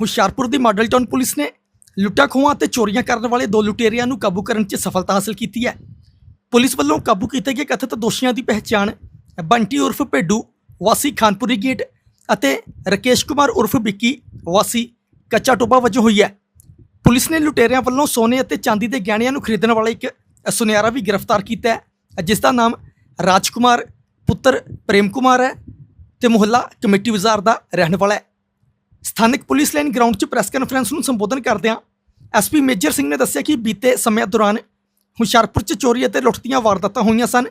ਹੁਸ਼ਿਆਰਪੁਰ ਦੀ model town police ਨੇ ਲੁੱਟਾਂ ਖੋਹਾਂ ਅਤੇ ਚੋਰੀਆਂ ਕਰਨ ਵਾਲੇ ਦੋ ਲੁਟੇਰਿਆਂ ਨੂੰ ਕਾਬੂ ਕਰਨ 'ਚ ਸਫਲਤਾ ਹਾਸਲ ਕੀਤੀ ਹੈ। ਪੁਲਿਸ ਵੱਲੋਂ ਕਾਬੂ ਕੀਤੇ ਗਏ ਕਥਿਤ ਦੋਸ਼ੀਆਂ ਦੀ ਪਹਿਚਾਣ ਬੰਟੀ ਉਰਫ ਭੇਡੂ, ਵਾਸੀ ਖਾਨਪੁਰੀ ਗੇਟ ਅਤੇ ਰਕੇਸ਼ ਕੁਮਾਰ ਉਰਫ ਬਿੱਕੀ ਵਾਸੀ ਕੱਚਾ ਟੋਬਾ ਵਜੋਂ ਹੋਈ ਹੈ। ਪੁਲਿਸ ਨੇ ਲੁਟੇਰਿਆਂ ਵੱਲੋਂ ਸੋਨੇ ਅਤੇ ਚਾਂਦੀ ਦੇ ਗਹਿਣਿਆਂ ਨੂੰ ਖਰੀਦਣ ਵਾਲਾ ਇੱਕ ਸੁਨਿਆਰਾ ਵੀ ਗ੍ਰਿਫਤਾਰ ਕੀਤਾ ਹੈ, ਜਿਸ ਦਾ ਨਾਮ ਰਾਜਕੁਮਾਰ, ਪੁੱਤਰ ਪ੍ਰੇਮ ਕੁਮਾਰ ਹੈ ਤੇ ਮੁਹੱਲਾ ਕਮੇਟੀ ਬਾਜ਼ਾਰ ਦਾ ਰਹਿਣ ਵਾਲਾ ਹੈ। ਸਥਾਨਕ ਪੁਲਿਸ ਲਾਈਨ ਗਰਾਊਂਡ 'ਚ ਪ੍ਰੈਸ ਕਾਨਫਰੰਸ ਨੂੰ ਸੰਬੋਧਨ ਕਰਦਿਆਂ ਐਸਪੀ ਮੇਜਰ ਸਿੰਘ ਨੇ ਦੱਸਿਆ ਕਿ ਬੀਤੇ ਸਮੇਂ ਦੌਰਾਨ ਹੁਸ਼ਿਆਰਪੁਰ 'ਚ ਚੋਰੀ ਅਤੇ ਲੁੱਟ ਦੀਆਂ ਵਾਰਦਾਤਾਂ ਹੋਈਆਂ ਸਨ,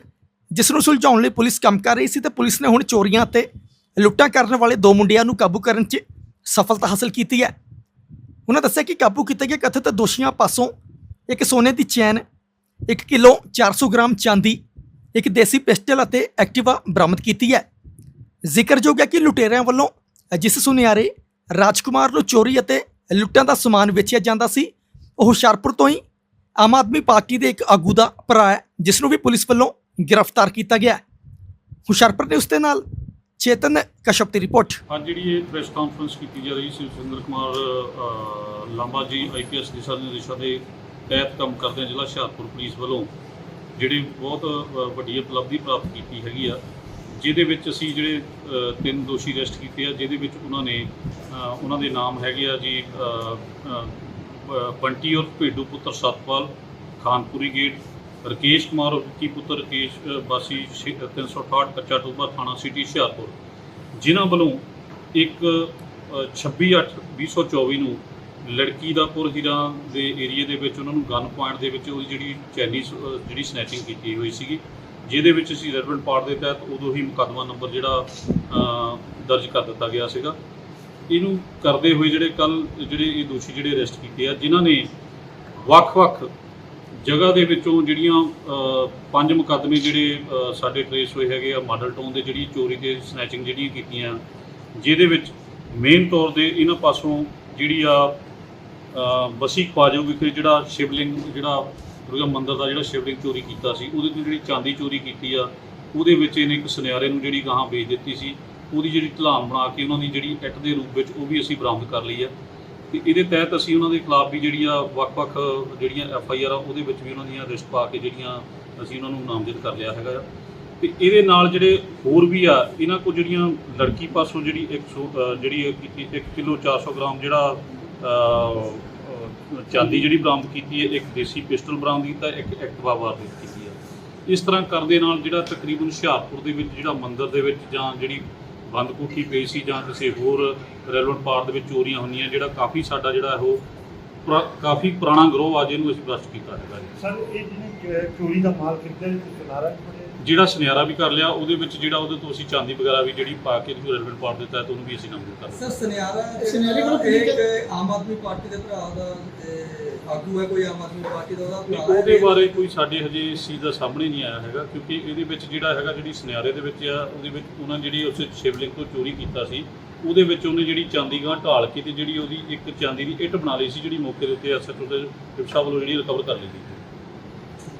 ਜਿਸ ਨੂੰ ਸੁਲਝਾਉਣ ਲਈ ਪੁਲਿਸ ਕੰਮ ਕਰ ਰਹੀ ਸੀ ਤੇ ਪੁਲਿਸ ਨੇ ਹੁਣ ਚੋਰੀਆਂ ਅਤੇ ਲੁੱਟਾਂ ਕਰਨ ਵਾਲੇ ਦੋ ਮੁੰਡਿਆਂ ਨੂੰ ਕਾਬੂ ਕਰਨ 'ਚ ਸਫਲਤਾ ਹਾਸਲ ਕੀਤੀ ਹੈ। ਉਹਨਾਂ ਦੱਸਿਆ ਕਿ ਕਾਬੂ ਕੀਤੇ ਗਏ ਕਥਿਤ ਦੋਸ਼ੀਆਂ ਪਾਸੋਂ ਇੱਕ ਸੋਨੇ ਦੀ ਚੈਨ 1 ਕਿਲੋ 400 ਗ੍ਰਾਮ ਚਾਂਦੀ, ਇੱਕ ਦੇਸੀ ਪਿਸਟਲ ਅਤੇ ਐਕਟਿਵਾ ਬਰਾਮਦ ਕੀਤੀ ਹੈ। ਜ਼ਿਕਰਯੋਗ ਹੈ ਕਿ ਲੁਟੇਰਿਆਂ ਵੱਲੋਂ ਜਿਸ ਸੁਨਿਆਰੇ ਰਾਜਕੁਮਾਰ ਨੂੰ ਚੋਰੀ ਅਤੇ ਲੁੱਟਾਂ ਦਾ ਸਮਾਨ ਵੇਚਿਆ ਜਾਂਦਾ ਸੀ। ਉਹ ਹੁਸ਼ਿਆਰਪੁਰ ਤੋਂ ਹੀ ਆਮ ਆਦਮੀ ਪਾਰਟੀ ਦੇ ਇੱਕ ਆਗੂ ਦਾ ਭਰਾ ਹੈ, ਜਿਸ ਨੂੰ ਵੀ ਪੁਲਿਸ ਵੱਲੋਂ ਗ੍ਰਿਫਤਾਰ ਕੀਤਾ ਗਿਆ ਹੁਸ਼ਿਆਰਪੁਰ ਨੇ ਉਸ ਦੇ ਨਾਲ ਚੇਤਨ ਕਸ਼ਪ ਦੀ ਰਿਪੋਰਟ। ਅੱਜ ਜਿਹੜੀ ਇਹ ਪ੍ਰੈਸ ਕਾਨਫਰੰਸ ਕੀਤੀ ਜਾ ਰਹੀ ਸੀ, ਸੁਰਿੰਦਰ ਕੁਮਾਰ ਲਾਂਬਾ ਜੀ ਆਈਪੀਐਸ ਦਿਸ਼ਾ ਨਿਰਦੇਸ਼ਾਂ ਦੇ ਤਹਿਤ ਕੰਮ ਕਰਦੇ ਜ਼ਿਲ੍ਹਾ ਹੁਸ਼ਿਆਰਪੁਰ ਪੁਲਿਸ ਵੱਲੋਂ। ਜਿਹੜੀ ਬਹੁਤ ਵੱਡੀ ਉਪਲਬਧੀ ਪ੍ਰਾਪਤ ਕੀਤੀ ਹੈਗੀ ਆ। ਜਿਹਦੇ ਵਿੱਚ ਅਸੀਂ ਜਿਹੜੇ ਤਿੰਨ ਦੋਸ਼ੀ ਅਰੈਸਟ ਕੀਤੇ ਆ ਜਿਹਦੇ ਵਿੱਚ ਉਹਨਾਂ ਨੇ ਉਹਨਾਂ ਦੇ ਨਾਮ ਹੈਗੇ ਆ ਜੀ ਬੰਟੀ ਔਰ ਭੇਡੂ ਪੁੱਤਰ ਸਤਪਾਲ ਖਾਨਪੁਰੀ ਗੇਟ ਰਕੇਸ਼ ਕੁਮਾਰ ਔਰ ਵਿੱਕੀ ਪੁੱਤਰ ਰਕੇਸ਼ ਅ, ਵਾਸੀ ਛੇ- 368 ਕੱਚਾ ਟੋਬਾ ਥਾਣਾ ਸਿਟੀ ਹੁਸ਼ਿਆਰਪੁਰ। ਜਿਨ੍ਹਾਂ ਵੱਲੋਂ ਇੱਕ 26/8/2024 ਨੂੰ ਲੜਕੀ ਦਾ ਪੁਰ ਹੀਰਾ ਦੇ ਏਰੀਏ ਦੇ ਵਿੱਚ ਉਹਨਾਂ ਨੂੰ ਗਨ ਪੁਆਇੰਟ ਦੇ ਵਿੱਚ ਉਹਦੀ ਜਿਹੜੀ ਚੈਨੀਜ਼ ਜਿਹੜੀ ਸਨੈਚਿੰਗ ਕੀਤੀ ਹੋਈ ਸੀਗੀ। ਜਿਹਦੇ ਵਿੱਚ ਅਸੀਂ ਰੈਲਵੈਂਟ ਪਾਰਟ ਦੇ ਤਹਿਤ ਉਦੋਂ ਹੀ ਮੁਕੱਦਮਾ ਨੰਬਰ ਜਿਹੜਾ ਦਰਜ ਕਰ ਦਿੱਤਾ ਗਿਆ ਸੀਗਾ। ਇਹਨੂੰ ਕਰਦੇ ਹੋਏ ਜਿਹੜੇ ਕੱਲ ਜਿਹੜੇ ਇਹ ਦੋਸ਼ੀ ਜਿਹੜੇ ਅਰੈਸਟ ਕੀਤੇ ਆ, ਜਿਨ੍ਹਾਂ ਨੇ ਵੱਖ-ਵੱਖ ਜਗ੍ਹਾ ਦੇ ਵਿੱਚੋਂ ਜਿਹੜੀਆਂ ਪੰਜ ਮੁਕੱਦਮੇ ਜਿਹੜੇ ਸਾਡੇ ਟਰੇਸ ਹੋਏ ਹੈਗੇ ਆ, ਮਾਡਲ ਟਾਊਨ ਦੇ ਜਿਹੜੀ ਚੋਰੀ ਤੇ ਸਨੈਚਿੰਗ ਜਿਹੜੀਆਂ ਕੀਤੀਆਂ, ਜਿਹਦੇ ਵਿੱਚ ਮੇਨ ਤੌਰ ਤੇ ਇਹਨਾਂ ਪਾਸੋਂ ਜਿਹੜੀ ਆ ਬਸੀ ਖਵਾਜੋ ਵਿਖੇ ਜਿਹੜਾ ਸ਼ਿਵਲਿੰਗ ਜਿਹੜਾ ਦੁਰਗਾ ਮੰਦਿਰ ਦਾ ਜਿਹੜਾ ਸ਼ਿਵਲਿੰਗ ਚੋਰੀ ਕੀਤਾ ਸੀ ਉਹਦੇ ਤੋਂ ਜਿਹੜੀ ਚਾਂਦੀ ਚੋਰੀ ਕੀਤੀ ਆ ਉਹਦੇ ਵਿੱਚ ਇਹਨੇ ਇੱਕ ਸੁਨਿਆਰੇ ਨੂੰ ਜਿਹੜੀ ਗਾਹਾਂ ਵੇਚ ਦਿੱਤੀ ਸੀ ਉਹਦੀ ਜਿਹੜੀ ਢਲਾਨ ਬਣਾ ਕੇ ਉਹਨਾਂ ਦੀ ਜਿਹੜੀ ਇੱਟ ਦੇ ਰੂਪ ਵਿੱਚ ਉਹ ਵੀ ਅਸੀਂ ਬਰਾਮਦ ਕਰ ਲਈ ਆ। ਤੇ ਇਹਦੇ ਤਹਿਤ ਅਸੀਂ ਉਹਨਾਂ ਦੇ ਖਿਲਾਫ ਵੀ ਜਿਹੜੀ ਆ ਵੱਖ-ਵੱਖ ਜਿਹੜੀਆਂ ਐਫ ਆਈ ਆਰ ਆ ਉਹਦੇ ਵਿੱਚ ਵੀ ਉਹਨਾਂ ਦੀਆਂ ਰਿਸਟ ਪਾ ਕੇ ਜਿਹੜੀਆਂ ਅਸੀਂ ਉਹਨਾਂ ਨੂੰ ਨਾਮਜ਼ਦ ਕਰ ਲਿਆ ਹੈਗਾ ਆ। ਤੇ ਇਹਦੇ ਨਾਲ ਜਿਹੜੇ ਹੋਰ ਵੀ ਆ ਇਹਨਾਂ ਕੋਲ ਜਿਹੜੀਆਂ ਲੜਕੀ ਪਾਸੋਂ ਜਿਹੜੀ ਇੱਕ ਸੌ- ਅ, ਜਿਹੜੀ 1 ਕਿਲੋ 400 ਗ੍ਰਾਮ ਜਿਹੜਾ ਚਾਂਦੀ ਜਿਹੜੀ ਬਰਾਮਦ ਕੀਤੀ ਹੈ, ਇੱਕ ਦੇਸੀ ਪਿਸਟਲ ਬਰਾਮਦ ਕੀਤਾ, ਇੱਕ ਐਕਟਿਵਾ ਬਰਾਮਦ ਕੀਤੀ ਹੈ। ਇਸ ਤਰ੍ਹਾਂ ਕਰਦੇ ਨਾਲ ਜਿਹੜਾ ਤਕਰੀਬਨ ਹੁਸ਼ਿਆਰਪੁਰ ਦੇ ਵਿੱਚ ਜਿਹੜਾ ਮੰਦਿਰ ਦੇ ਵਿੱਚ ਜਾਂ ਜਿਹੜੀ ਬੰਦ ਕੋਠੀ ਪਈ ਸੀ ਜਾਂ ਕਿਸੇ ਹੋਰ ਰੈਲਵੈਂਟ ਪਾਰਟ ਦੇ ਵਿੱਚ ਚੋਰੀਆਂ ਹੁੰਦੀਆਂ, ਜਿਹੜਾ ਕਾਫੀ ਸਾਡਾ ਜਿਹੜਾ ਉਹ ਪੁਰਾ- ਕਾਫੀ ਪੁਰਾਣਾ ਗਰੋਹ ਆ ਜਿਹਨੂੰ ਅਸੀਂ ਬਰਸਟ ਕੀਤਾ ਹੈਗਾ ਜੀ। ਸਰ ਇਹ ਜਿਹਨੇ ਚ- ਚੋਰੀ ਦਾ ਮਾਲ ਖਰੀਦਿਆ ਜੀ ਸੁਨਾਰਾ ਜੀ ਬੜੇ ਜਿਹੜਾ ਸੁਨਿਆਰਾ ਵੀ ਕਰ ਲਿਆ ਉਹਦੇ ਵਿੱਚ ਜਿਹੜਾ ਉਹਦੇ ਤੋਂ ਅਸੀਂ ਚਾਂਦੀ ਵਗੈਰਾ ਵੀ ਜਿਹੜੀ ਪਾ ਕੇ ਜਿਹਨੂੰ ਰੈਲਵੈਂਟ ਪਾਰਟ ਦਿੱਤਾ ਉਹਨੂੰ ਵੀ ਅਸੀਂ ਨਾਮਜ਼ਦ ਕਰ ਲਿਆ ਸਰ ਸੁਨਿਆਰਾ ਸੁਨਿਆਰੇ ਕੋਲ ਇੱਕ ਆਮ ਆਦਮੀ ਪਾਰਟੀ ਦੇ ਭਰਾ ਦਾ ਇਹ, ਆਗੂ ਹੈ ਕੋਈ ਆਮ ਆਦਮੀ ਪਾਰਟੀ ਦਾ ਉਹਦਾ ਭਰਾ ਹੈ ਉਹਦੇ ਬਾਰੇ ਕੋਈ ਸਾਡੇ ਹਜੇ ਇਸ ਚੀਜ਼ ਦਾ ਸਾਹਮਣੇ ਨਹੀਂ ਆਇਆ ਹੈਗਾ ਕਿਉਂਕਿ ਇਹਦੇ ਵਿੱਚ ਜਿਹੜਾ ਹੈਗਾ ਜਿਹੜੀ ਸੁਨਿਆਰੇ ਦੇ ਵਿੱਚ ਆ ਉਹਦੇ ਵਿੱਚ ਉਹਨਾਂ ਜਿਹੜੀ ਉਸ ਸ਼ਿਵਲਿੰਗ ਤੋਂ ਚੋਰੀ ਕੀਤਾ ਸੀ ਉਹਦੇ ਵਿੱਚ ਉਹਨੇ ਜਿਹੜੀ ਚਾਂਦੀ ਗਾਂ ਢਾਲ ਕੇ ਤੇ ਜਿਹੜੀ ਉਹਦੀ ਇੱਕ ਚਾਂਦੀ ਦੀ ਇੱਟ ਬਣਾ ਲਈ ਸੀ ਜਿਹੜੀ ਮੌਕੇ ਦੇ ਉੱਤੇ ਐਸਐਚਓ ਦੇ ਰਿਪਸ਼ਾ ਵੱਲੋਂ ਜਿਹੜੀ ਰਿਕਵਰ ਕਰ ਲਈ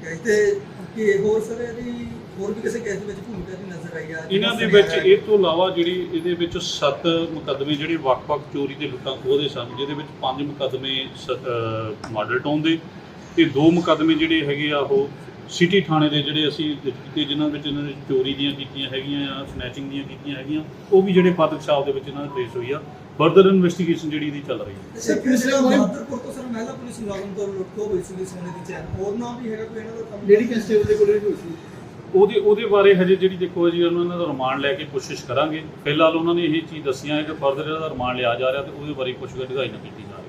ਹੈ ਤੇ ਕਿ ਹੋਰ ਸਰ ਇਹਦੀ ਹੋਰ ਵੀ ਕਿਸੇ ਕੇਸ ਦੇ ਵਿੱਚ ਭੂਮਿਕਾ ਦੀ ਨਜ਼ਰ ਆਈ ਆ? ਇਹਨਾਂ ਦੇ ਵਿੱਚ ਇਹ ਤੋਂ ਇਲਾਵਾ ਜਿਹੜੀ ਇਹਦੇ ਵਿੱਚ ਸੱਤ ਮੁਕੱਦਮੇ ਜਿਹੜੇ ਵੱਖ-ਵੱਖ ਚੋਰੀ ਤੇ ਲੁੱਟਾਂ ਖੋਹ ਦੇ ਸਨ ਜਿਹਦੇ ਵਿੱਚ ਪੰਜ ਮੁਕੱਦਮੇ ਮਾਡਲ ਟਾਊਨ ਦੇ ਤੇ ਦੋ ਮੁਕੱਦਮੇ ਜਿਹੜੇ ਹੈਗੇ ਆ ਉਹ ਸਿਟੀ ਥਾਣੇ ਦੇ ਜਿਹੜੇ ਅਸੀਂ ਕੀਤੇ ਜਿਨ੍ਹਾਂ ਵਿੱਚ ਇਹਨਾਂ ਨੇ ਚੋਰੀ ਦੀਆਂ ਕੀਤੀਆਂ ਹੈਗੀਆਂ ਆ ਸਨੈਚਿੰਗ ਦੀਆਂ ਕੀਤੀਆਂ ਹੈਗੀਆਂ ਉਹ ਵੀ ਜਿਹੜੇ ਫਾਦਰ ਸਾਹਿਬ ਦੇ ਵਿੱਚ ਇਹਨਾਂ ਨੇ ਟ੍ਰੇਸ ਹੋਈ ਆ। ਫਰਦਰ ਇਨਵੈਸਟੀਗੇਸ਼ਨ ਜਿਹੜੀ ਇਹਦੀ ਚੱਲ ਰਹੀ ਹੈ। ਸਰ ਪਿਛਲੇ ਬਹਾਦਰਪੁਰ ਤੋਂ ਸਰ ਮਹਿਲਾ ਪੁਲਿਸ ਮੁਲਾਜ਼ਮ ਤੋਂ ਲੁੱਟ ਖੋਹ ਹੋਈ ਸੀ ਸੋਨੇ ਦੀ ਚੈਨ। ਹੋਰ ਨਾਮ ਵੀ ਹੈਗਾ ਕੋਈ ਇਹਨਾਂ ਦਾ ਕੰਮ? ਲੇਡੀ ਕਨਸਟੇਬਲ ਦੇ ਕੋਲ ਵੀ ਹੋਈ ਸੀ। ਉਹਦੇ ਉਹਦੇ ਬਾਰੇ ਹਜੇ ਜਿਹੜੀ ਦੇਖੋ ਜੀ ਉਹਨਾਂ ਦਾ ਰਿਮਾਂਡ ਲੈ ਕੇ ਕੋਸ਼ਿਸ਼ ਕਰਾਂਗੇ। ਫਿਲਹਾਲ ਉਹਨਾਂ ਨੇ ਇਹ ਚੀਜ਼ ਦੱਸੀਆਂ ਹੈ ਕਿ ਫਰਦਰ ਇਹਦਾ ਰਿਮਾਂਡ ਲਿਆ ਜਾ ਰਿਹਾ ਤੇ ਉਹਦੇ ਬਾਰੇ ਕੁਝ ਡਿਜ਼ਾਈਨ ਕੀਤੀ ਜਾ ਰਹੀ।